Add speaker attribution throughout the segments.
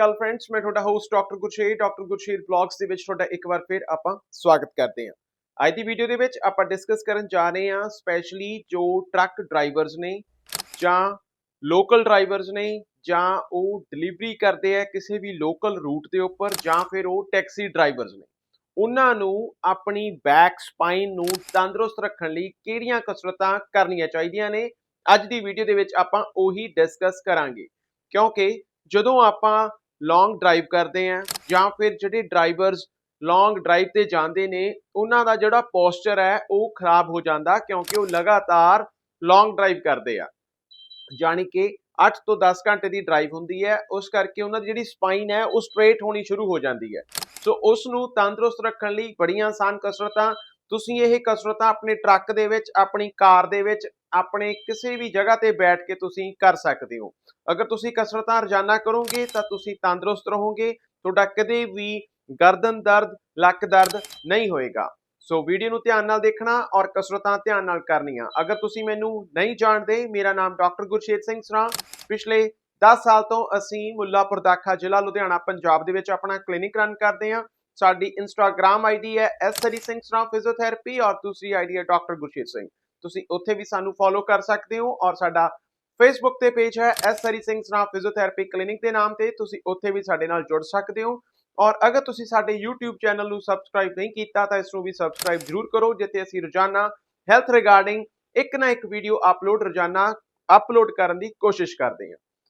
Speaker 1: ਅਕਾਲ friends ਮੈਂ ਤੁਹਾਡਾ host doctor Gursher doctor Gursher blogs ਦੇ ਵਿੱਚ ਤੁਹਾਡਾ ਇੱਕ ਵਾਰ ਫਿਰ ਆਪਾਂ ਸਵਾਗਤ ਕਰਦੇ ਹਾਂ। ਅੱਜ ਦੀ ਵੀਡੀਓ ਦੇ ਵਿੱਚ ਆਪਾਂ ਡਿਸਕਸ ਕਰਨ ਜਾ ਰਹੇ ਹਾਂ ਸਪੈਸ਼ਲੀ ਜੋ ਟਰੱਕ ਡਰਾਈਵਰਸ ਨੇ ਜਾਂ ਲੋਕਲ ਡਰਾਈਵਰਸ ਨੇ ਜਾਂ ਉਹ ਡਿਲੀਵਰੀ ਕਰਦੇ ਆ ਕਿਸੇ ਵੀ ਲੋਕਲ ਰੂਟ ਦੇ ਉੱਪਰ ਜਾਂ ਫਿਰ ਉਹ ਟੈਕਸੀ ਡਰਾਈਵਰਸ ਨੇ। ਉਹਨਾਂ ਨੂੰ ਆਪਣੀ ਬੈਕ ਸਪਾਈਨ ਨੂੰ ਤੰਦਰੁਸਤ ਰੱਖਣ ਲਈ ਕਿਹੜੀਆਂ ਕਸਰਤਾਂ ਕਰਨੀਆਂ ਚਾਹੀਦੀਆਂ ਨੇ, ਅੱਜ ਦੀ ਵੀਡੀਓ ਦੇ ਵਿੱਚ ਆਪਾਂ ਉਹੀ ਡਿਸਕਸ ਕਰਾਂਗੇ। ਕਿਉਂਕਿ ਜਦੋਂ ਆਪਾਂ ਲੌਂਗ ਡਰਾਈਵ ਕਰਦੇ ਆਂ ਜਾਂ ਫਿਰ ਜਿਹੜੇ ਡਰਾਈਵਰਸ ਲੌਂਗ ਡਰਾਈਵ ਤੇ ਜਾਂਦੇ ਨੇ, ਉਹਨਾਂ ਦਾ ਜਿਹੜਾ ਪੋਸਚਰ ਹੈ, ਉਹ ਖਰਾਬ ਹੋ ਜਾਂਦਾ ਕਿਉਂਕਿ ਉਹ ਲਗਾਤਾਰ ਲੌਂਗ ਡਰਾਈਵ ਕਰਦੇ ਆ। ਜਾਣੀ ਕਿ 8 ਤੋਂ 10 ਘੰਟੇ ਦੀ ਡਰਾਈਵ ਹੁੰਦੀ ਹੈ, ਉਸ ਕਰਕੇ ਉਹਨਾਂ ਦੀ ਜਿਹੜੀ ਸਪਾਈਨ ਹੈ, ਉਹ ਸਟ੍ਰੇਟ ਹੋਣੀ ਸ਼ੁਰੂ ਹੋ ਜਾਂਦੀ ਹੈ। ਸੋ ਉਸ ਨੂੰ ਤੰਦਰੁਸਤ ਰੱਖਣ ਲਈ ਬੜੀਆਂ ਆਸਾਨ ਕਸਰਤਾਂ ਤੁਸੀਂ ਇਹ ਕਸਰਤਾਂ ਆਪਣੇ ਟਰੱਕ ਦੇ ਵਿੱਚ, ਆਪਣੀ ਕਾਰ ਦੇ ਵਿੱਚ, ਆਪਣੇ ਕਿਸੇ ਵੀ ਜਗ੍ਹਾ ਤੇ ਬੈਠ ਕੇ ਤੁਸੀਂ ਕਰ ਸਕਦੇ ਹੋ। ਅਗਰ ਤੁਸੀਂ ਕਸਰਤਾਂ ਰੋਜ਼ਾਨਾ ਕਰੋਗੇ ਤਾਂ ਤੁਸੀਂ ਤੰਦਰੁਸਤ ਰਹੋਗੇ, ਤੁਹਾਡਾ ਕਦੇ ਵੀ ਗਰਦਨ ਦਰਦ, ਲੱਕ ਦਰਦ ਨਹੀਂ ਹੋਏਗਾ। ਸੋ ਵੀਡੀਓ ਨੂੰ ਧਿਆਨ ਨਾਲ ਦੇਖਣਾ ਔਰ ਕਸਰਤਾਂ ਧਿਆਨ ਨਾਲ ਕਰਨੀਆਂ। ਅਗਰ ਤੁਸੀਂ ਮੈਨੂੰ ਨਹੀਂ ਜਾਣਦੇ, ਮੇਰਾ ਨਾਮ ਡਾਕਟਰ ਗੁਰਸ਼ੇਤ ਸਿੰਘ ਸਰਾ। ਪਿਛਲੇ 10 ਸਾਲ ਤੋਂ ਅਸੀਂ ਮੁੱਲਾਪੁਰ ਦਾਖਾ ਜ਼ਿਲ੍ਹਾ ਲੁਧਿਆਣਾ, ਪੰਜਾਬ ਦੇ ਵਿੱਚ ਆਪਣਾ ਕਲੀਨਿਕ ਰਨ ਕਰਦੇ ਹਾਂ। ਸਾਡੀ ਇੰਸਟਾਗ੍ਰam ਆਈਡੀ ਹੈ ਐਸਰੀ ਸਿੰਘ ਸਰਾ ਫਿਜ਼ੀਓਥੈਰੇਪੀ ਔਰ ਦੂਸਰੀ ਆਈਡੀ ਹੈ ਡਾਕਟਰ ਗੁਰਸ਼ੇਰ ਸਿੰਘ। ਤੁਸੀਂ ਉੱਥੇ ਵੀ ਸਾਨੂੰ ਫੋਲੋ ਕਰ ਸਕਦੇ ਹੋ ਔਰ ਸਾਡਾ ਫੇਸਬੁੱਕ ਤੇ ਪੇਜ ਹੈ ਐਸਰੀ ਸਿੰਘ ਸਰਾ ਫਿਜ਼ੀਓਥੈਰੇਪੀ ਕਲੀਨਿਕ ਦੇ ਨਾਮ ਤੇ। ਤੁਸੀਂ ਉੱਥੇ ਵੀ ਸਾਡੇ ਨਾਲ ਜੁੜ ਸਕਦੇ ਹੋ ਔਰ ਅਗਰ ਤੁਸੀਂ ਸਾਡੇ YouTube ਚੈਨਲ ਨੂੰ ਸਬਸਕ੍ਰਾਈਬ ਨਹੀਂ ਕੀਤਾ ਤਾਂ ਇਸ ਨੂੰ ਵੀ ਸਬਸਕ੍ਰਾਈਬ ਜ਼ਰੂਰ ਕਰੋ, ਜਿੱਥੇ ਅਸੀਂ ਰੋਜ਼ਾਨਾ ਹੈਲਥ ਰਿਗਾਰਡਿੰਗ ਇੱਕ ਨਾ ਇੱਕ ਵੀਡੀਓ ਅਪਲੋਡ ਰੋਜ਼ਾਨਾ ਅਪਲੋਡ ਕਰਨ ਦੀ ਕੋਸ਼ਿਸ਼ ਕਰਦੇ ਹਾਂ।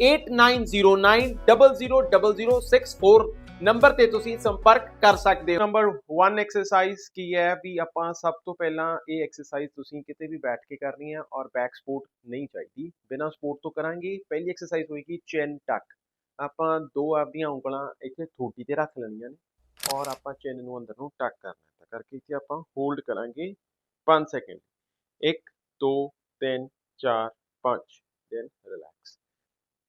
Speaker 1: 8909000064 ਨੰਬਰ ਤੇ ਤੁਸੀਂ ਸੰਪਰਕ ਕਰ ਸਕਦੇ ਹੋ। ਨੰਬਰ 1 ਐਕਸਰਸਾਈਜ਼ ਕੀ ਹੈ ਵੀ ਆਪਾਂ ਸਭ ਤੋਂ ਪਹਿਲਾਂ ਇਹ ਐਕਸਰਸਾਈਜ਼ ਤੁਸੀਂ ਕਿਤੇ ਵੀ ਬੈਠ ਕੇ ਕਰਨੀ ਹੈ ਔਰ ਬੈਕ ਸਪੋਰਟ ਨਹੀਂ ਚਾਹੀਦੀ। ਬਿਨਾਂ ਸਪੋਰਟ ਤੋਂ ਕਰਾਂਗੇ। ਪਹਿਲੀ ਐਕਸਰਸਾਈਜ਼ ਹੋਏਗੀ ਚੈਨ ਟੱਕ ਆਪਾਂ ਦੋ ਆਪਦੀਆਂ ਉਂਗਲਾਂ ਇੱਥੇ ਥੋਟੀ ਤੇ ਰੱਖ ਲੈਣੀਆਂ ਨੇ ਔਰ ਆਪਾਂ ਚੈਨ ਨੂੰ ਅੰਦਰ ਨੂੰ ਟੱਕ ਕਰਨਾ ਤਾਂ ਕਰਕੇ ਇੱਥੇ ਆਪਾਂ ਹੋਲਡ ਕਰਾਂਗੇ 5 ਸੈਕਿੰਡ 1 2 3 4 5 ਦੈਨ ਰਿਲੈਕਸ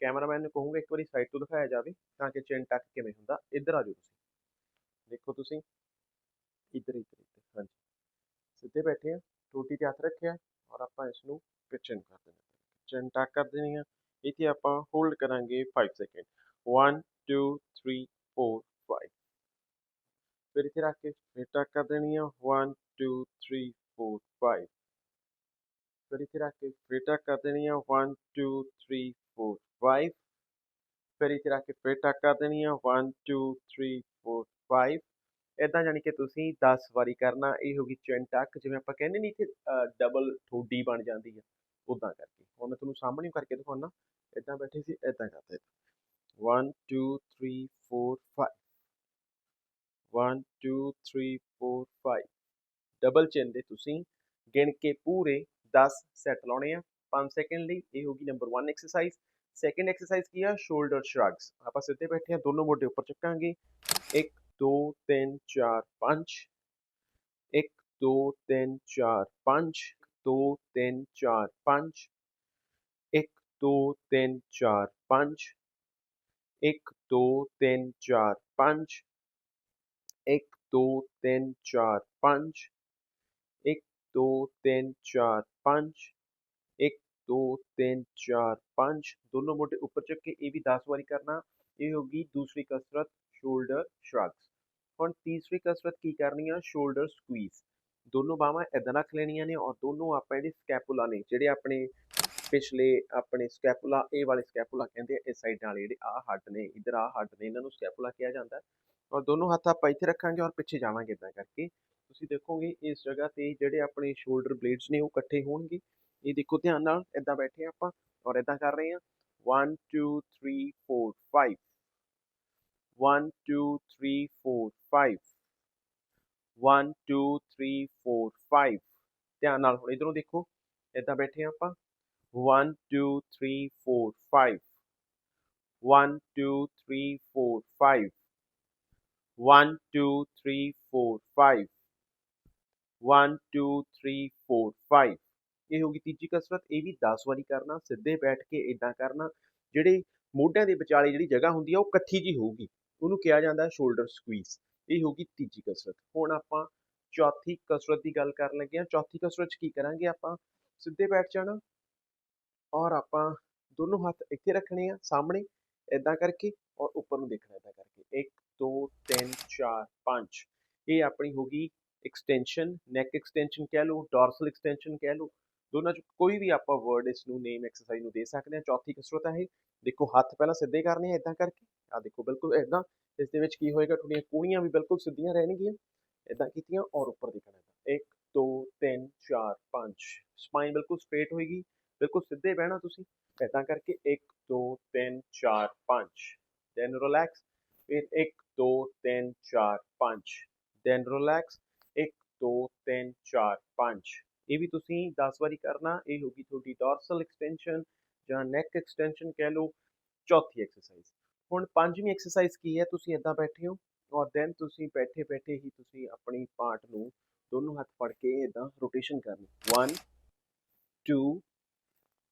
Speaker 1: ਕੈਮਰਾਮੈਨ ਨੂੰ ਕਹੂੰਗਾ, ਇੱਕ ਵਾਰੀ ਸਾਈਡ ਤੋਂ ਦਿਖਾਇਆ ਜਾਵੇ ਤਾਂ ਕਿ ਚਿਨ ਟੱਕ ਕਿਵੇਂ ਹੁੰਦਾ। ਇੱਧਰ ਆ ਜਾਓ ਤੁਸੀਂ। ਦੇਖੋ ਤੁਸੀਂ। ਇੱਧਰ ਇੱਧਰ ਇੱਧਰ, ਹਾਂਜੀ। ਸਿੱਧੇ ਬੈਠੇ ਆ, ਟੋਟੀ ਤੇ ਹੱਥ ਰੱਖਿਆ ਔਰ ਆਪਾਂ ਇਸ ਨੂੰ ਪਿਚਨ ਕਰ ਦੇਣਾ। ਚਿਨ ਟੱਕ ਕਰ ਦੇਣੀ ਆ। ਇੱਥੇ ਆਪਾਂ ਹੋਲਡ ਕਰਾਂਗੇ 5 ਸੈਕਿੰਡ 1 2 3 4 5 ਫਿਰ ਇੱਥੇ ਰੱਖ ਕੇ ਫਿਰ ਟੱਕ ਕਰ ਦੇਣੀ ਆ। 1 2 3 4 5 ਫਿਰ ਇੱਥੇ ਰੱਖ ਕੇ ਫਿਰ ਟੱਕ ਕਰ ਦੇਣੀ ਆ। 1 2 3 4 5 ਫਿਰ ਇੱਥੇ ਰੱਖ ਕੇ ਫਿਰ ਟੱਕ ਕਰ ਦੇਣੀ ਆ। 1 2 3 4 5 ਇਦਾਂ ਜਾਨੀ ਕਿ ਤੁਸੀਂ 10 ਵਾਰੀ ਕਰਨਾ, ਇਹ ਹੋ ਗਈ ਚਿਨ ਟੱਕ, ਜਿਵੇਂ ਆਪਾਂ ਕਹਿੰਦੇ ਨਹੀਂ ਇੱਥੇ ਡਬਲ ਠੋਡੀ ਬਣ ਜਾਂਦੀ ਆ ਉਦਾਂ ਕਰਕੇ। ਹੁਣ ਮੈਂ ਤੁਹਾਨੂੰ ਸਾਹਮਣੇ ਕਰਕੇ ਦਿਖਾਉਣਾ ਇਦਾਂ ਬੈਠੇ ਸੀ ਇਦਾਂ ਕਰਦੇ। 1 2 3 4 5 1 2 3 4 5 ਡਬਲ ਚਿਨ ਦੇ ਤੁਸੀਂ ਗਿਣ ਕੇ ਪੂਰੇ 10 ਸੈੱਟ ਲਾਉਣੇ ਆ। 5 ਸੈਕਿੰਡ ਲਈ ਇਹ ਹੋਗੀ ਨੰਬਰ 1 ਐਕਸਰਸਾਈਜ਼ ਸੈਕਿੰਡ ਐਕਸਰਸਾਈਜ਼ ਕੀ ਆ ਸ਼ੋਲਡਰ ਸ਼ਰਗਸ ਆਪਾਂ ਸਿੱਧੇ ਬੈਠੇ ਆ ਦੋਨੋਂ ਮੋਢੇ ਉੱਪਰ ਚੱਕਾਂਗੇ 1 2 3 4 5 1 2 3 4 5 2 3 4 5 1 2 3 4 5 1 2 3 4 5 1 2 3 4 5 1 2 3 4 5 1 2 3 4 5 ਦੋਨੋਂ ਮੋਢੇ ਉੱਪਰ ਚੱਕ ਕੇ ਇਹ ਵੀ 10 ਵਾਰੀ ਕਰਨਾ। ਇਹ ਹੋ ਗਈ ਦੂਸਰੀ ਕਸਰਤ ਸ਼ੋਲਡਰ ਸ਼ਰਗਸ ਹੁਣ ਤੀਸਰੀ ਕਸਰਤ ਕੀ ਕਰਨੀ ਆ? ਸ਼ੋਲਡਰ ਸਕਵੀਜ਼ ਦੋਨੋਂ ਬਾਹਾਂ ਇਦਾਂ ਰੱਖ ਲੈਣੀਆਂ ਨੇ ਔਰ ਦੋਨੋਂ ਆਪਾਂ ਜਿਹੜੇ ਸਕੈਪੂਲਾ ਨੇ, ਜਿਹੜੇ ਆਪਣੇ ਪਿਛਲੇ ਆਪਣੇ ਸਕੈਪੂਲਾ ਇਹ ਵਾਲੇ ਸਕੈਪੂਲਾ ਕਹਿੰਦੇ ਆ, ਇਸ ਸਾਈਡ ਨਾਲ ਜਿਹੜੇ ਆਹ ਹੱਡ ਨੇ, ਇਧਰ ਆਹ ਹੱਡ ਨੇ, ਇਹਨਾਂ ਨੂੰ ਸਕੈਪੂਲਾ ਕਿਹਾ ਜਾਂਦਾ। ਔਰ ਦੋਨੋਂ ਹੱਥ ਆਪਾਂ ਇੱਥੇ ਰੱਖਾਂਗੇ ਔਰ ਪਿੱਛੇ ਜਾਵਾਂਗੇ ਇਦਾਂ ਕਰਕੇ। ਤੁਸੀਂ ਦੇਖੋਗੇ, ਇਸ ਜਗ੍ਹਾ ਤੇ ਜਿਹੜੇ ਆਪਣੇ ਸ਼ੋਲਡਰ ਬਲੇਡਸ ਨੇ ਉਹ ਇਕੱਠੇ ਹੋਣਗੇ। ਇਹ ਦੇਖੋ ਧਿਆਨ ਨਾਲ ਇਦਾਂ ਬੈਠੇ ਆਪਾਂ ਔਰ ਇਦਾਂ ਕਰ ਰਹੇ ਹਾਂ। 1 2 3 4 5 1 2 3 4 5 1 2 3 4 5 ਧਿਆਨ ਨਾਲ ਹੁਣ ਇਧਰੋਂ ਦੇਖੋ ਇਦਾਂ ਬੈਠੇ ਆਪਾਂ। 1 2 3 4 5 1 2 3 4 5 1 2 3 4 5 1 2 3 4 5 ਇਹ ਹੋ ਗਈ ਤੀਜੀ ਕਸਰਤ, ਇਹ ਵੀ 10 ਵਾਰੀ ਕਰਨਾ, ਸਿੱਧੇ ਬੈਠ ਕੇ ਇਦਾਂ ਕਰਨਾ। ਜਿਹੜੇ ਮੋਢਿਆਂ ਦੇ ਵਿਚਾਲੇ ਜਿਹੜੀ ਜਗ੍ਹਾ ਹੁੰਦੀ ਆ, ਉਹ ਇਕੱਠੀ ਜੀ ਹੋਊਗੀ। ਉਹਨੂੰ ਕਿਹਾ ਜਾਂਦਾ ਸ਼ੋਲਡਰ ਸਕਵੀਜ਼ ਇਹ ਹੋ ਗਈ ਤੀਜੀ ਕਸਰਤ। ਹੁਣ ਆਪਾਂ ਚੌਥੀ ਕਸਰਤ ਦੀ ਗੱਲ ਕਰਨ ਲੱਗੇ ਹਾਂ। ਚੌਥੀ ਕਸਰਤ 'ਚ ਕੀ ਕਰਾਂਗੇ ਆਪਾਂ? ਸਿੱਧੇ ਬੈਠ ਜਾਣਾ ਔਰ ਆਪਾਂ ਦੋਨੋਂ ਹੱਥ ਇੱਥੇ ਰੱਖਣੇ ਆ, ਸਾਹਮਣੇ ਇਦਾਂ ਕਰਕੇ ਔਰ ਉੱਪਰ ਨੂੰ ਦੇਖਣਾ ਇਦਾਂ ਕਰਕੇ। 1 2 3 4 5 ਇਹ ਆਪਣੀ ਹੋ ਗਈ ਐਕਸਟੈਂਸ਼ਨ ਨੈਕ ਐਕਸਟੈਂਸ਼ਨ ਕਹਿ ਲਓ ਡੋਰਸਲ ਐਕਸਟੈਂਸ਼ਨ ਕਹਿ ਲਓ, ਦੋਨਾਂ ਚ ਕੋਈ ਵੀ ਆਪਾਂ ਵਰਡ ਇਸ ਨੂੰ ਨੇਮ ਐਕਸਰਸਾਈਜ਼ ਨੂੰ ਦੇ ਸਕਦੇ ਹਾਂ। ਚੌਥੀ ਕਸਰਤ ਹੈ ਇਹ, ਦੇਖੋ ਹੱਥ ਪਹਿਲਾਂ ਸਿੱਧੇ ਕਰਨੇ ਆ ਇਦਾਂ ਕਰਕੇ। ਆ ਦੇਖੋ, ਬਿਲਕੁਲ ਇਦਾਂ ਇਸ ਦੇ ਵਿੱਚ ਕੀ ਹੋਏਗਾ, ਤੁਹਾਡੀਆਂ ਕੂਣੀਆਂ ਵੀ ਬਿਲਕੁਲ ਸਿੱਧੀਆਂ ਰਹਿਣਗੀਆਂ। ਇਦਾਂ ਕੀਤੀਆਂ ਔਰ ਉੱਪਰ ਦੇਖਣਾ 1 2 3 4 5 ਸਪਾਈਨ ਬਿਲਕੁਲ ਸਟ੍ਰੇਟ ਹੋਏਗੀ, ਬਿਲਕੁਲ ਸਿੱਧੇ ਬਹਿਣਾ ਤੁਸੀਂ। ਇਦਾਂ ਕਰਕੇ 1 2 3 4 5 ਦੈਨ ਰਿਲੈਕਸ ਫਿਰ 1 2 3 4 5 ਦੈਨ ਰਿਲੈਕਸ 2 3 4 5 ਇਹ ਵੀ ਤੁਸੀਂ 10 ਵਾਰੀ ਕਰਨਾ, ਇਹ ਹੋਗੀ ਤੁਹਾਡੀ ਡੋਰਸਲ ਐਕਸਟੈਂਸ਼ਨ ਜਾਂ ਨੈਕ ਐਕਸਟੈਂਸ਼ਨ ਕਹਿ ਲਓ, ਚੌਥੀ ਐਕਸਰਸਾਈਜ਼ ਹੁਣ ਪੰਜਵੀਂ ਐਕਸਰਸਾਈਜ਼ ਕੀ ਹੈ? ਤੁਸੀਂ ਇਦਾਂ ਬੈਠੇ ਹੋ ਔਰ ਦੈਨ ਤੁਸੀਂ ਬੈਠੇ ਬੈਠੇ ਹੀ ਤੁਸੀਂ ਆਪਣੀ ਪਾਰਟ ਨੂੰ ਦੋਨੋਂ ਹੱਥ ਫੜ ਕੇ ਇਦਾਂ ਰੋਟੇਸ਼ਨ ਕਰਨੀ। 1 2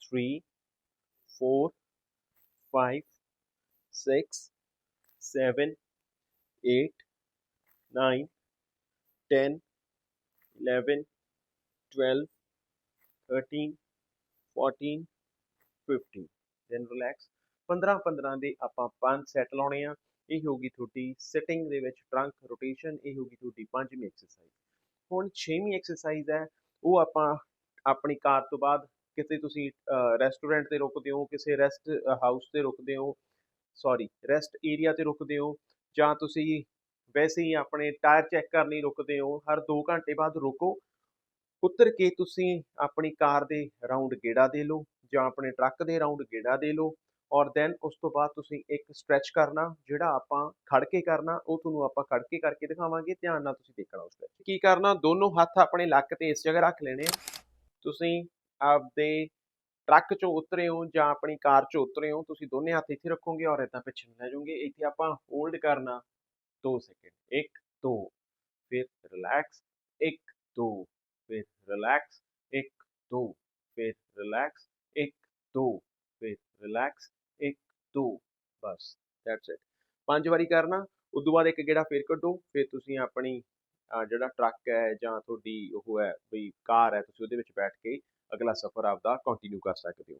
Speaker 1: 3 4 5 6 7 8 9 10 11 12 13 14 15 ਦੈਨ ਰਿਲੈਕਸ 15 15 ਦੇ ਆਪਾਂ ਪੰਜ ਸੈਟ ਲਾਉਣੇ ਆ। ਇਹ ਹੋਗੀ ਤੁਹਾਡੀ ਸਿਟਿੰਗ ਦੇ ਵਿੱਚ ਟਰੰਕ ਰੋਟੇਸ਼ਨ ਇਹ ਹੋਗੀ ਤੁਹਾਡੀ ਪੰਜਵੀਂ ਐਕਸਰਸਾਈਜ਼ ਹੁਣ ਛੇਵੀਂ ਐਕਸਰਸਾਈਜ਼ ਹੈ, ਉਹ ਆਪਾਂ ਆਪਣੀ ਕਾਰ ਤੋਂ ਬਾਅਦ ਕਿਤੇ ਤੁਸੀਂ ਰੈਸਟੋਰੈਂਟ ਤੇ ਰੁਕਦੇ ਹੋ, ਕਿਸੇ ਰੈਸਟ ਹਾਊਸ ਤੇ ਰੁਕਦੇ ਹੋ ਸੌਰੀ ਰੈਸਟ ਏਰੀਆ ਤੇ ਰੁਕਦੇ ਹੋ ਜਾਂ ਤੁਸੀਂ ਵੈਸੇ ਹੀ ਆਪਣੇ ਟਾਇਰ ਚੈੱਕ ਕਰਨ ਲਈ ਰੁਕਦੇ ਹੋ, ਹਰ 2 ਘੰਟੇ ਬਾਅਦ ਰੁਕੋ। ਉਤਰ ਕੇ ਤੁਸੀਂ ਆਪਣੀ ਕਾਰ ਦੇ ਰਾਉਂਡ ਗੇੜਾ ਦੇ ਲਓ ਜਾਂ ਆਪਣੇ ਟਰੱਕ ਦੇ ਰਾਉਂਡ ਗੇੜਾ ਦੇ ਲਓ ਔਰ ਦੈਨ ਉਸ ਤੋਂ ਬਾਅਦ ਤੁਸੀਂ ਇੱਕ ਸਟ੍ਰੈਚ ਕਰਨਾ, ਜਿਹੜਾ ਆਪਾਂ ਖੜ ਕੇ ਕਰਨਾ, ਉਹ ਤੁਹਾਨੂੰ ਆਪਾਂ ਖੜ ਕੇ ਕਰਕੇ ਦਿਖਾਵਾਂਗੇ, ਧਿਆਨ ਨਾਲ ਤੁਸੀਂ ਦੇਖਣਾ ਉਸ ਵਿੱਚ। ਕੀ ਕਰਨਾ, ਦੋਨੋਂ ਹੱਥ ਆਪਣੇ ਲੱਕ ਤੇ ਇਸ ਜਗ੍ਹਾ ਰੱਖ ਲੈਣੇ ਆ। ਤੁਸੀਂ ਆਪਦੇ ਟਰੱਕ ਚੋਂ ਉਤਰੇ ਹੋ ਜਾਂ ਆਪਣੀ ਕਾਰ ਚੋਂ ਉਤਰੇ ਹੋ, ਤੁਸੀਂ ਦੋਨੇ ਹੱਥ ਇੱਥੇ ਰੱਖੋਗੇ ਔਰ ਇਦਾਂ ਪਿੱਛੇ ਨੂੰ ਲੈ ਜਾਓਗੇ। ਇੱਥੇ ਆਪਾਂ ਹੋਲਡ ਕਰਨਾ 2 ਸੈਕਿੰਡ 1 2 ਫਿਰ ਰਿਲੈਕਸ 1 2 ਫਿਰ ਰਿਲੈਕਸ 1 2 ਫਿਰ ਰਿਲੈਕਸ 1 2 ਫਿਰ ਰਿਲੈਕਸ 1 2 ਬਸ ਦੈਟਸ ਇਟ ਪੰਜ ਵਾਰੀ ਕਰਨਾ ਉਸ ਤੋਂ ਬਾਅਦ ਇੱਕ ਗੇੜਾ ਫੇਰ ਕੱਢੋ ਫਿਰ ਤੁਸੀਂ ਆਪਣੀ ਜਿਹੜਾ ਟਰੱਕ ਹੈ ਜਾਂ ਤੁਹਾਡੀ ਉਹ ਹੈ ਬਈ ਕਾਰ ਹੈ ਤੁਸੀਂ ਉਹਦੇ ਵਿੱਚ ਬੈਠ ਕੇ ਅਗਲਾ ਸਫ਼ਰ ਆਪਦਾ ਕੰਟੀਨਿਊ ਕਰ ਸਕਦੇ ਹੋ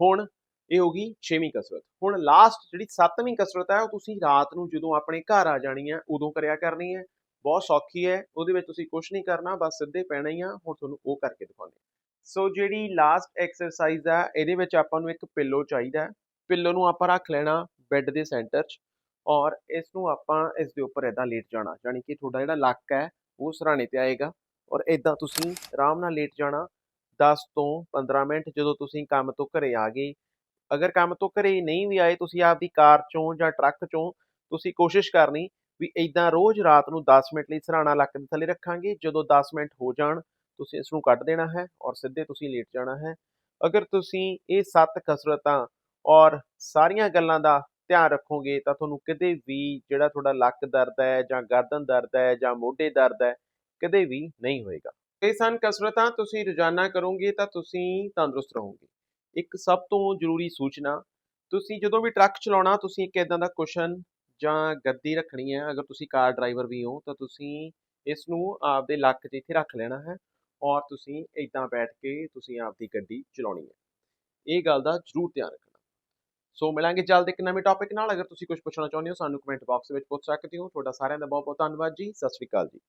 Speaker 1: ਹੁਣ ਇਹ ਹੋ ਗਈ 6ਵੀਂ ਕਸਰਤ। ਹੁਣ ਲਾਸਟ ਜਿਹੜੀ 7ਵੀਂ ਕਸਰਤ ਹੈ, ਉਹ ਤੁਸੀਂ ਰਾਤ ਨੂੰ ਜਦੋਂ ਆਪਣੇ ਘਰ ਆ ਜਾਣੀ ਹੈ, ਉਦੋਂ ਕਰਿਆ ਕਰਨੀ ਹੈ। ਬਹੁਤ ਸੌਖੀ ਹੈ, ਉਹਦੇ ਵਿੱਚ ਤੁਸੀਂ ਕੁਝ ਨਹੀਂ ਕਰਨਾ, ਬਸ ਸਿੱਧੇ ਪੈਣਾ ਹੀ ਆ, ਹੁਣ ਤੁਹਾਨੂੰ ਉਹ ਕਰਕੇ ਦਿਖਾਉਂਦੇ ਸੋ ਜਿਹੜੀ ਲਾਸਟ ਐਕਸਰਸਾਈਜ਼ ਹੈ ਇਹਦੇ ਵਿੱਚ ਆਪਾਂ ਨੂੰ ਇੱਕ ਪਿੱਲੋ ਚਾਹੀਦਾ ਹੈ। ਪਿੱਲੋ ਨੂੰ ਆਪਾਂ ਰੱਖ ਲੈਣਾ ਬੈੱਡ ਦੇ ਸੈਂਟਰ 'ਚ ਔਰ ਇਸ ਨੂੰ ਆਪਾਂ ਇਸ ਦੇ ਉੱਪਰ ਇਦਾਂ ਲੇਟ ਜਾਣਾ ਯਾਨੀ ਕਿ ਤੁਹਾਡਾ ਜਿਹੜਾ ਲੱਕ ਹੈ, ਉਹ ਸਰਾਣੇ ਤੇ ਆਏਗਾ ਔਰ ਇਦਾਂ ਤੁਸੀਂ ਆਰਾਮ ਨਾਲ ਲੇਟ ਜਾਣਾ। 10 ਤੋਂ 15 ਮਿੰਟ ਜਦੋਂ ਤੁਸੀਂ ਕੰਮ ਤੋਂ ਘਰੇ ਆ ਗਏ ਅਗਰ ਕੰਮ ਤੋਂ ਘਰੇ ਨਹੀਂ ਵੀ ਆਏ, ਤੁਸੀਂ ਆਪਦੀ ਕਾਰ ਚੋਂ ਜਾਂ ਟਰੱਕ ਚੋਂ ਤੁਸੀਂ ਕੋਸ਼ਿਸ਼ ਕਰਨੀ ਵੀ ਇਦਾਂ ਰੋਜ਼ ਰਾਤ ਨੂੰ 10 ਮਿੰਟ ਲਈ ਸਰਾਣਾ ਲੱਕ ਦੇ ਥੱਲੇ ਰੱਖਾਂਗੇ, ਜਦੋਂ 10 ਮਿੰਟ ਹੋ ਜਾਣ, ਤੁਸੀਂ ਇਸ ਨੂੰ ਕੱਢ ਦੇਣਾ ਹੈ ਔਰ ਸਿੱਧੇ ਤੁਸੀਂ ਲੇਟ ਜਾਣਾ ਹੈ। ਅਗਰ ਤੁਸੀਂ ਇਹ ਸੱਤ ਕਸਰਤਾਂ ਔਰ ਸਾਰੀਆਂ ਗੱਲਾਂ ਦਾ ਧਿਆਨ ਰੱਖੋਗੇ, ਤਾਂ ਤੁਹਾਨੂੰ ਕਦੇ ਵੀ ਜਿਹੜਾ ਤੁਹਾਡਾ ਲੱਕ ਦਰਦ ਹੈ ਜਾਂ ਗਰਦਨ ਦਰਦ ਹੈ ਜਾਂ ਮੋਢੇ ਦਰਦ ਹੈ, ਕਦੇ ਵੀ ਨਹੀਂ ਹੋਏਗਾ। ਇਹ ਸਨ ਕਸਰਤਾਂ, ਤੁਸੀਂ ਰੋਜ਼ਾਨਾ ਕਰੋਗੇ ਤਾਂ ਤੁਸੀਂ ਤੰਦਰੁਸਤ ਰਹੋਗੇ। ਇੱਕ ਸਭ ਤੋਂ ਜ਼ਰੂਰੀ ਸੂਚਨਾ, ਤੁਸੀਂ ਜਦੋਂ ਵੀ ਟਰੱਕ ਚਲਾਉਣਾ, ਤੁਸੀਂ ਇੱਕ ਇਦਾਂ ਦਾ ਕੁਸ਼ਨ ਜਾਂ ਗੱਦੀ ਰੱਖਣੀ ਹੈ, ਅਗਰ ਤੁਸੀਂ ਕਾਰ ਡਰਾਈਵਰ ਵੀ ਹੋ, ਤਾਂ ਤੁਸੀਂ ਇਸ ਨੂੰ ਆਪਦੇ ਲੱਕ 'ਚ ਇੱਥੇ ਰੱਖ ਲੈਣਾ ਹੈ ਔਰ ਤੁਸੀਂ ਇਦਾਂ ਬੈਠ ਕੇ ਤੁਸੀਂ ਆਪਦੀ ਗੱਡੀ ਚਲਾਉਣੀ ਹੈ। ਇਹ ਗੱਲ ਦਾ ਜ਼ਰੂਰ ਧਿਆਨ ਰੱਖਣਾ। ਸੋ ਮਿਲਾਂਗੇ ਜਲਦ ਇੱਕ ਨਵੇਂ ਟੌਪਿਕ ਨਾਲ। ਅਗਰ ਤੁਸੀਂ ਕੁਝ ਪੁੱਛਣਾ ਚਾਹੁੰਦੇ ਹੋ, ਸਾਨੂੰ ਕਮੈਂਟ ਬਾਕਸ ਵਿੱਚ ਪੁੱਛ ਸਕਦੇ ਹੋ। ਤੁਹਾਡਾ ਸਾਰਿਆਂ ਦਾ ਬਹੁਤ ਬਹੁਤ ਧੰਨਵਾਦ ਜੀ। ਸਤਿ ਸ਼੍ਰੀ ਅਕਾਲ ਜੀ।